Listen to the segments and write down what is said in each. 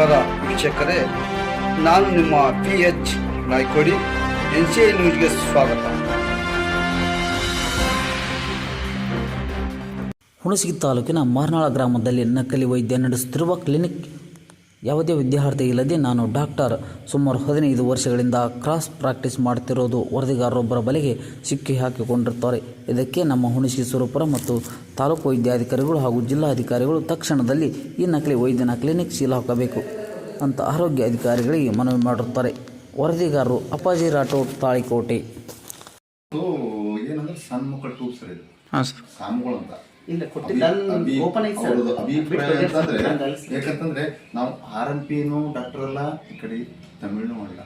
ನಮಸ್ಕಾರ ವೀಕ್ಷಕರೇ, ನಾನು ನಿಮ್ಮ P H Naikodi N C I ನ್ಯೂಸ್ಗೆ ಸ್ವಾಗತ. ಹುಣಸಗಿ ತಾಲೂಕಿನ ಮಾರ್ನಾಳ ಗ್ರಾಮದಲ್ಲಿ ನಕಲಿ ವೈದ್ಯ ನಡೆಸುತ್ತಿರುವ ಕ್ಲಿನಿಕ್. ಯಾವುದೇ ವಿದ್ಯಾರ್ಥಿ ಇಲ್ಲದೆ ನಾನು ಡಾಕ್ಟರ್. ಸುಮಾರು ಹದಿನೈದು ವರ್ಷಗಳಿಂದ ಕ್ರಾಸ್ ಪ್ರಾಕ್ಟೀಸ್ ಮಾಡುತ್ತಿರುವುದು ವರದಿಗಾರರೊಬ್ಬರ ಬಲೆಗೆ ಸಿಕ್ಕಿ ಹಾಕಿಕೊಂಡಿರುತ್ತಾರೆ. ಇದಕ್ಕೆ ನಮ್ಮ ಹುಣಸಿ ಸ್ವರೂಪರ ಮತ್ತು ತಾಲೂಕು ವೈದ್ಯಾಧಿಕಾರಿಗಳು ಹಾಗೂ ಜಿಲ್ಲಾಧಿಕಾರಿಗಳು ತಕ್ಷಣದಲ್ಲಿ ಈ ನಕಲಿ ವೈದ್ಯನ ಕ್ಲಿನಿಕ್ ಸೀಲ್ ಹಾಕಬೇಕು. ಅಂತ ಆರೋಗ್ಯ ಅಧಿಕಾರಿಗಳಿಗೆ ಮನವಿ ಮಾಡಿರುತ್ತಾರೆ. ವರದಿಗಾರರು ಅಪ್ಪಾಜಿ ರಾಠೋಡ್ ತಾಳಿಕೋಟೆ. ಏನಂದ್ರೆ ಸಣ್ಣ ಮಕ್ಕಳ ಟೂಬ್ ಸರ್ ಇದು. ಹಾಂ ಸರ್. ಸಾಮುಗಳು ಅಂತ. ಇಲ್ಲ ಅಭಿ- ಕೊಟ್ಟಿಲ್ಲ. ಅಭಿ- ಸರ್. ಅವ್ರದ್ದು ಅಭಿಪ್ರಾಯ ಅಂತಂದ್ರೆ ಯಾಕಂತಂದ್ರೆ ನಾವು ಆರ್ ಎಂ ಪಿನು ಡಾಕ್ಟರ್ ಅಲ್ಲ ಈ ಕಡೆ ತಮಿಳ್ನು ಮಾಡಿಲ್ಲ.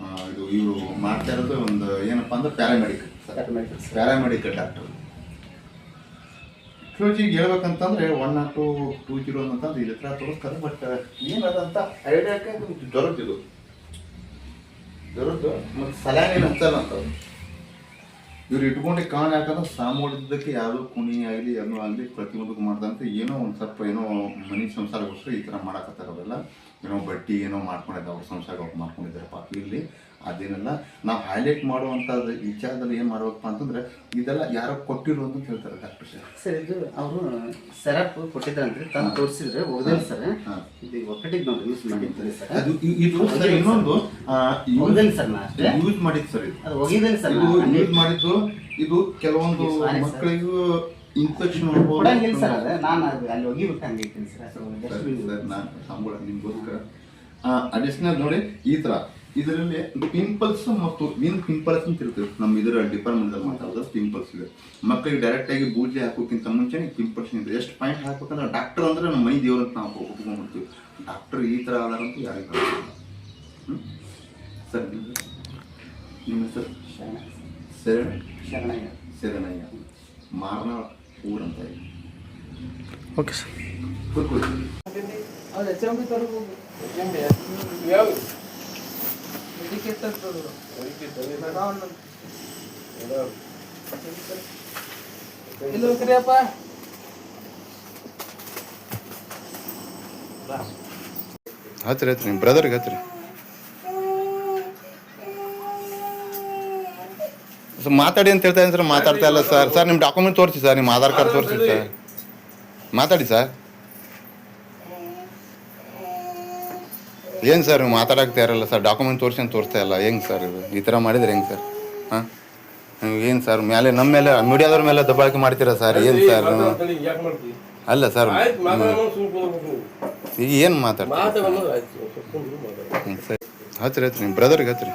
ಆ, ಇದು ಇವರು ಮಾಡ್ತಾ ಇರೋದು ಒಂದು ಏನಪ್ಪಾ ಅಂದ್ರೆ ಪ್ಯಾರಾಮೆಡಿಕ್ Paramedic, sir. ಪ್ಯಾರಾಮೆಡಿಕಲ್ ಜಿಗೆ ಹೇಳ್ಬೇಕಂತಂದ್ರೆ one naught two two zero ಅಂತಂದ್ರೆ ಇದ್ರ ತೋರಿಸ್ತಾರೆ ಬಟ್ ಏನದಂತ ಐಡಿಯಾಕ್ಕೆ ದೊರಕಿದು ದೊರಕು ಮತ್ತು ಸಲಹೆ ಅಂತ ಇವ್ರು ಇಟ್ಕೊಂಡು ಕಾಣ ಯಾಕಂದ್ರೆ ಸಾಮೂಹಿಕಕ್ಕೆ ಯಾರು ಕುಣಿ ಆಗಲಿ ಏನೋ ಆಗಲಿ ಪ್ರತಿಯೊಂದಕ್ಕೂ ಮಾಡ್ದಂತೆ ಏನೋ ಒಂದು ಸ್ವಲ್ಪ ಏನೋ ಮನೆ ಸಂಸಾರಗೋಸ್ಕರ ಈ ಥರ ಮಾಡಕತ್ತಾರವೆಲ್ಲ ಏನೋ ಬಟ್ಟಿ ಏನೋ ಮಾಡ್ಕೊಂಡಿದ್ದ ಅವ್ರ ಸಂಸಾರ ಮಾಡ್ಕೊಂಡಿದ್ದಾರೆ ಪಾಪ ಇಲ್ಲಿ. ಅದೇನೆಲ್ಲ ನಾವು ಹೈಲೈಟ್ ಮಾಡುವಂಥದ್ದು ವಿಚಾರದಲ್ಲಿ ಏನು ಮಾಡ್ಬೇಕಪ್ಪ ಅಂತಂದ್ರೆ ಇದೆಲ್ಲ ಯಾರೋ ಕೊಟ್ಟಿರು ಅಂತ ಹೇಳ್ತಾರೆ ಡಾಕ್ಟರ್ ಸರ್. ಸರ್ ಇದು ಅವರು ಸೆರಪ್ ಕೊಟ್ಟಿದ್ರಂತ್ರಿ ತಂದು ತೋರಿಸಿದ್ರೆ ಹೋಗದಿಲ್ಲ ಸರ್. ಇದು ಒಕ್ಕಟಿಗೆ ನಾವು ಯೂಸ್ ಮಾಡಿದ್ರಿ ಸರ್. ಅದು ಇದು ಸರ್ ಇನ್ನೊಂದು ಹೋಗದಿಲ್ಲ ಸರ್ ನಾ ಅಷ್ಟೇ. ಯೂಸ್ ಮಾಡಿದ್ದು ಸರ್ ಇದು. ಅದು ಹೋಗಿದ್ದಿಲ್ಲ ಸರ್ ಯೂಸ್ ಮಾಡಿದ್ದು ಇದು ಕೆಲವೊಂದು. ಮಕ್ಕಳಿಗೂ ಇನ್ಫೆಕ್ಷನ್ ಕೊಡಂಗಿಲ್ಲ ಸರ್ ಅದು. ನಾನು ಅಲ್ಲಿ ಇರ್ತೀನಿ ಸರ್. ನಾನು ಸಂಬಳ ನಿಮ್ಗೋಸ್ಕರ. ಅಡಿಷನಲ್ ನೋಡಿ ಈ ತರ. ಇದರಲ್ಲಿ ಪಿಂಪಲ್ಸ್ ಮತ್ತು ವಿನ್ ಪಿಂಪಲ್ಸ್ ಅಂತ ಇರ್ತದೆ. ನಮ್ಮ ಇದರ ಡಿಪಾರ್ಟ್ಮೆಂಟ್ ಅಲ್ಲಿ ಮಾತಾಡೋದು ಪಿಂಪಲ್ಸ್ ಇದೆ. ಮಕ್ಕಳಿಗೆ ಡೈರೆಕ್ಟ್ ಆಗಿ ಬೂಜಿ ಹಾಕೋಕ್ಕಿಂತ ಮುಂಚೆ ಪಿಂಪಲ್ಸ್ ಇದೆ. ಎಷ್ಟು ಪಾಯಿಂಟ್ ಹಾಕ್ಬೇಕಂದ್ರೆ ಡಾಕ್ಟರ್ ಅಂದ್ರೆ ನಮ್ಮ ಮೈ ದೇವ್ರ ಅಂತ ನಾವು ಒಪ್ಕೊಂಡ್ಬಿಡ್ತೀವಿ ಡಾಕ್ಟರ್ ಈ ತರ ಆದಾರಂತೂ ಯಾರಿಗೂ ಗೊತ್ತಿಲ್ಲ. ಹ್ಮ್? ಸರ್ ನಿಮ್ಮ ಹೆಸರು? ಶರಣ. ಶರಣ ಶರಣಯ್ಯ. ಶರಣಯ್ಯ. ಮಾರ್ನಾಳ್ ಊರ್ ಅಂತ ಇದೆ ಓಕೆ ಸರ್. ಕೂತ್ಕೊಳ್ಳಿ ಹಚ್ರಿ ಹಚ್ರಿ ನಿಮ್ಮ ಬ್ರದರ್ಗೆ ಹಚ್ರಿ ಸರ್, ಮಾತಾಡಿ ಅಂತ ಹೇಳ್ತಾ ಸರ್, ಮಾತಾಡ್ತಾ ಇಲ್ಲ ಸರ್. ಸರ್ ನಿಮ್ಮ ಡಾಕ್ಯುಮೆಂಟ್ ತೋರಿಸಿ ಸರ್ ನಿಮ್ಮ ಆಧಾರ್ ಕಾರ್ಡ್ ತೋರಿಸಿ ಸರ್. ಮಾತಾಡಿ ಸರ್. ಏನು ಸರ್ ನೀವು ಮಾತಾಡಕ್ಕೆ ಇರಲ್ಲ ಸರ್ ಡಾಕ್ಯುಮೆಂಟ್ ತೋರಿಸಿ ಅಂತ ತೋರಿಸ್ತಾ ಇಲ್ಲ. ಹೆಂಗೆ ಸರ್ ಇದು? ಈ ಥರ ಮಾಡಿದ್ರೆ ಹೆಂಗೆ ಸರ್? ಹಾಂ? ನೀವು ಏನು ಸರ್ ಮೇಲೆ ನಮ್ಮ ಮೇಲೆ ಮೀಡಿಯಾದವ್ರ ಮೇಲೆ ದಬ್ಬಾಳಿಕೆ ಮಾಡ್ತೀರಾ ಸರ್? ಏನು ಸರ್? ಅಲ್ಲ ಸರ್ ಈಗ ಏನು ಮಾತಾಡ್ತೀರಿ ಸರಿ? ಹಚ್ರಿ ನಿಮ್ಮ ಬ್ರದರ್ಗೆ ಹಚ್ರಿ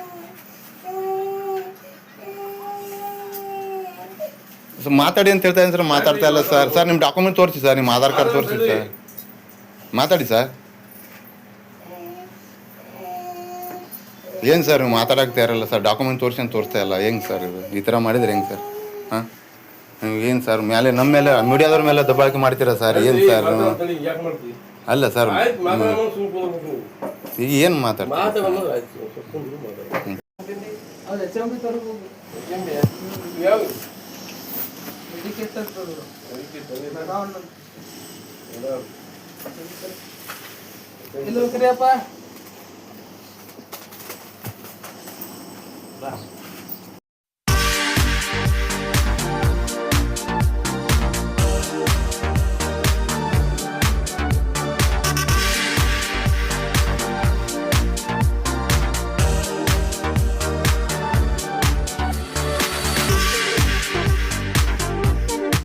ಸರ್. ಮಾತಾಡಿ ಅಂತ ಹೇಳ್ತಾ ಇದ್ದೀನಿ ಸರ್ ಮಾತಾಡ್ತಾ ಇಲ್ಲ ಸರ್. ಸರ್ ನಿಮ್ಮ ಡಾಕ್ಯುಮೆಂಟ್ ತೋರಿಸಿ ಸರ್ ನಿಮ್ಮ ಆಧಾರ್ ಕಾರ್ಡ್ ತೋರಿಸಿ ಸರ್. ಮಾತಾಡಿ ಸರ್. ಏನು ಸರ್ ನೀವು ಮಾತಾಡಕ್ಕೆ ಇರಲ್ಲ ಸರ್ ಡಾಕ್ಯುಮೆಂಟ್ ತೋರಿಸಿ ತೋರಿಸ್ತಾ ಇಲ್ಲ. ಹೆಂಗೆ ಸರ್ ಇದು? ಈ ಥರ ಮಾಡಿದ್ರೆ ಹೆಂಗೆ ಸರ್? ಹಾಂ? ನೀವು ಏನು ಸರ್ ಮೇಲೆ ನಮ್ಮ ಮೇಲೆ ಮೀಡಿಯಾದವ್ರ ಮೇಲೆ ದಬ್ಬಾಳಿಕೆ ಮಾಡ್ತೀರಾ ಸರ್? ಏನು ಸರ್? ಅಲ್ಲ ಸರ್ ಈಗ ಏನು ಮಾತಾಡ್ತೀರಿ? ಬಾ